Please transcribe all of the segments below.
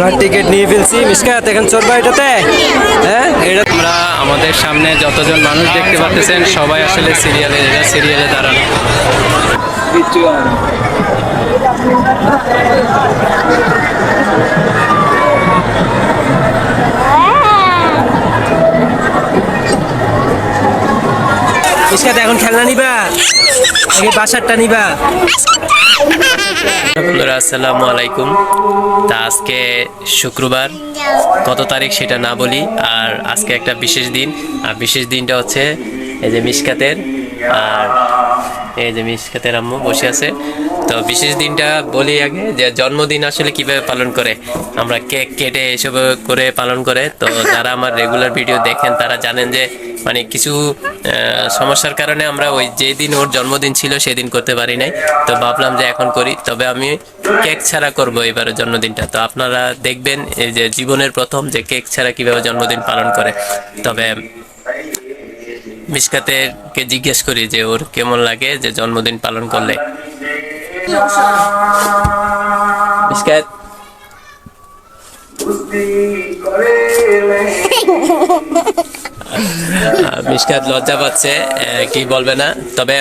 আমরা টিকিট নিয়ে ফেলছি। মিসকাত এখন চলবা এটাতে। হ্যাঁ এটা আমরা আমাদের সামনে যতজন মানুষ দেখতে পাচ্ছেন সবাই আসলে সিরিয়ালে এরা সিরিয়ালে দাঁড়ানো। মিসকাত এখন খেলনা নিবা। আগে বাসারটা নিবা। আসসালামু আলাইকুম। তা আজকে শুক্রবার। কত তারিখ সেটা না বলি, আর আজকে একটা বিশেষ দিন। আর বিশেষ দিনটা হচ্ছে এই যে মিসকাতের আর এই যে মিসকাতের আম্মু বসে আছে। তো বিশেষ দিনটা বলি আগে যে জন্মদিন আসলে কীভাবে পালন করে? আমরা কেক কেটে এসব করে পালন করে। তো যারা আমার রেগুলার ভিডিও দেখেন, তারা জানেন যে মানে কিছু সমস্যার কারণে আমরা ওই যেদিন ওর জন্মদিন ছিল সেদিন করতে পারি নাই। তো ভাবলাম যে এখন করি, তবে আমি কেক ছাড়া করব এবারের জন্মদিনটা। তো আপনারা দেখবেন এই যে জীবনের প্রথম যে কেক ছাড়া কীভাবে জন্মদিন পালন করে। তবে মিসকাতেরকে জিজ্ঞেস করি যে, ওর কেমন লাগে যে জন্মদিন পালন করলে? মিসকাত আহ, মিসকাত লজ্জা পাচ্ছে কি বলবে না? তবে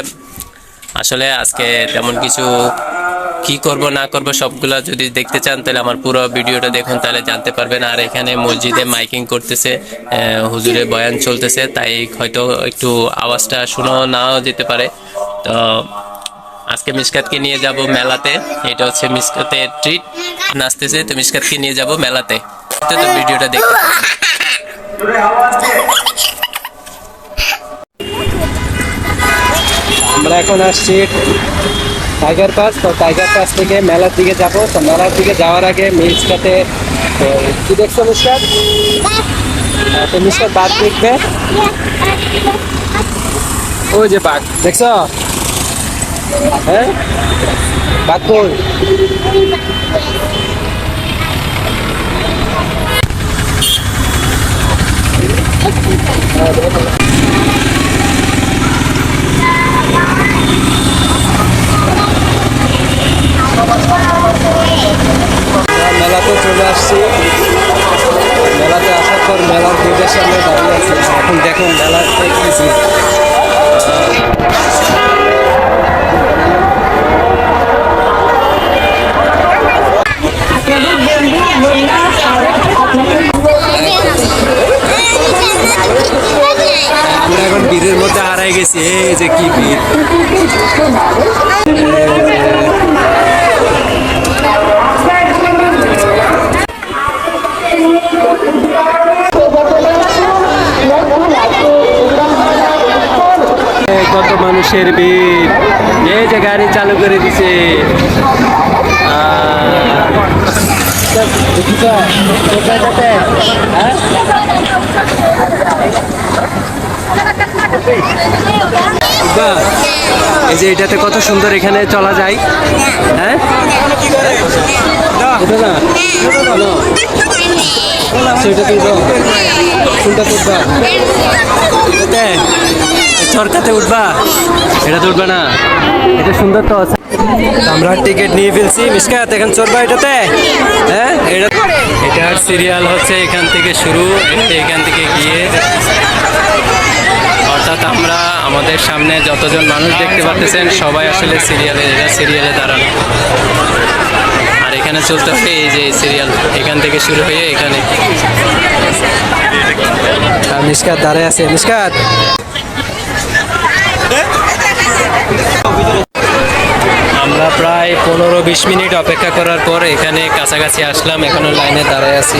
আসলে আজকে তেমন কিছু কি করব না করব সবগুলা যদি দেখতে চান তাহলে আমার পুরো ভিডিওটা দেখুন তাহলে জানতে পারবেন। আর এখানে মসজিদে মাইকিং করতেছে হুজুরে বয়ান চলতেছে তাই হয়তো একটু আওয়াজটা শুনো নাও যেতে পারে। তো আজকে মিসকাতকে নিয়ে যাব মেলাতে। এটা হচ্ছে মিসকাতের ট্রিট নাচতেছে তো মিসকাতকে নিয়ে যাব মেলাতে। তো তো ভিডিওটা দেখতে থাকুন। আমরা এখন আসছি টাইগার পাস তো টাইগার পাস থেকে মেলার দিকে যাব। তো মেলার দিকে যাওয়ার আগে মিসকাতে তো কি দেখছ মিসকাত? হ্যাঁ, তো মিসকাত বাঘ দেখবে। ওই যে বাঘ দেখছ? হ্যাঁ বাঘ কই আমরা মেলাতে চলে আসছি মেলাতে আসার পর মেলার গেটের সামনে দাঁড়িয়ে আছি এখন দেখুন মেলার দেখতেছি গেছি কত মানুষের ভিড় এই যে গাড়ি চালু করে দিছে? হ্যাঁ? এই যে এটাতে কত সুন্দর এখানে চলা যায়। হ্যাঁ? এটাতে চরকাতে উঠবা? এটা তো না। এটা সুন্দর তো আছে। আমরা টিকিট নিয়ে ফেলছি। মিসকাত, এখন চড়বা এটাতে? হ্যাঁ? এটা এটার সিরিয়াল হচ্ছে এখান থেকে শুরু। এখান থেকে গিয়ে অর্থাৎ আমরা আমাদের সামনে যতজন মানুষ দেখতে পাচ্ছেন সবাই আসলে সিরিয়ালে এরা সিরিয়ালে দাঁড়ানো। আর এখানে চলতেছে এই যে সিরিয়াল এখান থেকে শুরু হয়ে এখানে। মিসকাত দাঁড়ায় আছে। মিসকাত! আমরা প্রায় পনেরো বিশ মিনিট অপেক্ষা করার পর এখানে কাছাকাছি আসলাম এখনও লাইনে দাঁড়ায় আছি।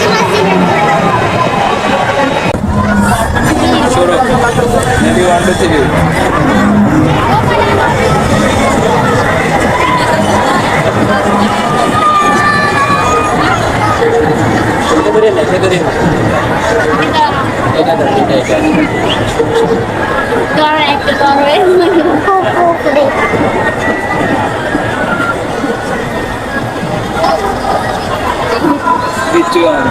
seviyorum. Edirne, Edirne. এটা ধর এটা এটা ধর একটা ধর কিছু আর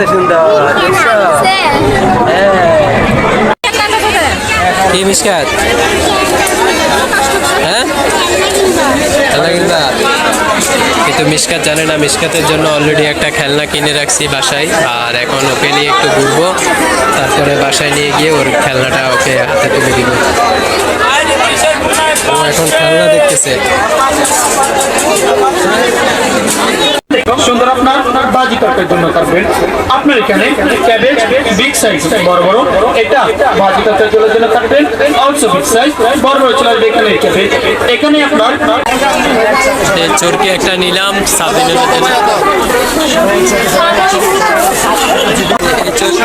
কত সুন্দর কি মিসকাত হ্যাঁ? হ্যাঁ? কিন্তু মিসকাত জানে না মিসকাতের জন্য অলরেডি একটা খেলনা কিনে রাখছি বাসায়। আর এখন ওকে নিয়ে একটু ঘুরবো। তারপরে বাসায় নিয়ে গিয়ে ওর খেলনাটা ওকে হাতে তুলে দিব। এখন খেলনা দেখতেছে। সুন্দর আপনার বাজি তরকারির জন্য থাকবেন আপনার এখানে ক্যাবেজ বিগ সাইজ বড় বড়। এটা বাজি তরকারির জন্য থাকবেন অলসো বিগ সাইজ বড় বড় চলে আসবে এখানে ক্যাবেজ এখানে আপনার চোরকে একটা নিলাম সাবিনের জন্য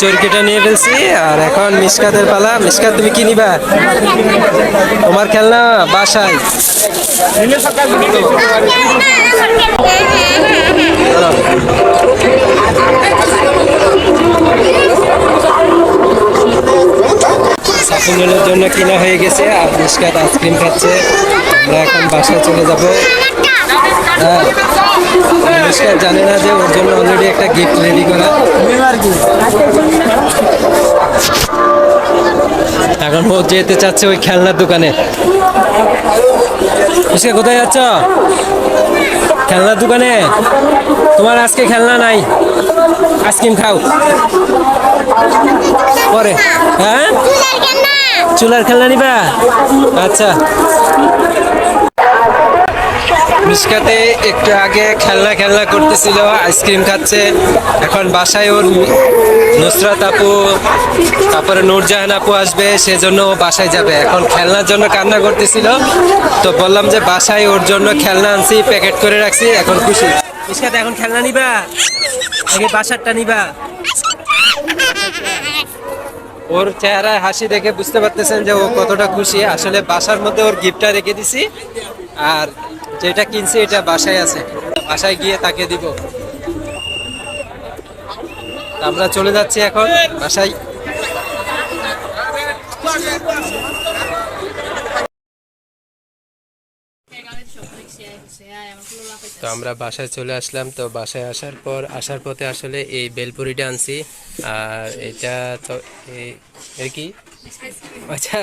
চরকিটা নিয়ে ফেলছি, আর এখন মিসকাতের পালা। মিসকাত, তুমি কি নিবা? তোমার খেলনা বাসায়। জন্য কিনা হয়ে গেছে, আর মিসকাত আইসক্রিম খাচ্ছে। আমরা এখন বাসায় চলে যাব। হ্যাঁ। মিসকাত জানে না যে ওর জন্য অলরেডি একটা গিফট রেডি করা। এখন ও যেতে চাচ্ছে ওই খেলনার দোকানে। মিসকা কোথায় যাচ্ছ? খেলনার দোকানে? তোমার আজকে খেলনা নাই। আইসক্রিম খাও। পরে। হ্যাঁ? চুলার খেলনা নিবা? আচ্ছা। মিসকাতে একটু আগে খেলনা খেলনা করতেছিল, আইসক্রিম খাচ্ছে। এখন বাসায় ওর নুসরাত আপু, তারপরে নূরজাহান আপু আসবে, সেজন্য ও বাসায় যাবে। এখন খেলনার জন্য কান্না করতেছিল, তো বললাম যে বাসায় ওর জন্য খেলনা আনছি, প্যাকেট করে রাখছি, এখন খুশি। মিসকাতে, এখন খেলনা নিবা? আগে বাসারটা নিবা। ওর চেহারায় হাসি দেখে বুঝতে পারতেছেন যে ও কতটা খুশি। আসলে বাসার মধ্যে ওর গিফটটা রেখে দিছি। আর যেটা কিনছি এটা বাসায় আছে। বাসায় গিয়ে তাকে দিব। আমরা চলে যাচ্ছি এখন বাসায়। তো আমরা বাসায় চলে আসলাম। তো বাসায় আসার পর, আসার পথে আসলে এই বেলপুরিটা আনছি। আর এটা তো এর কি? আচ্ছা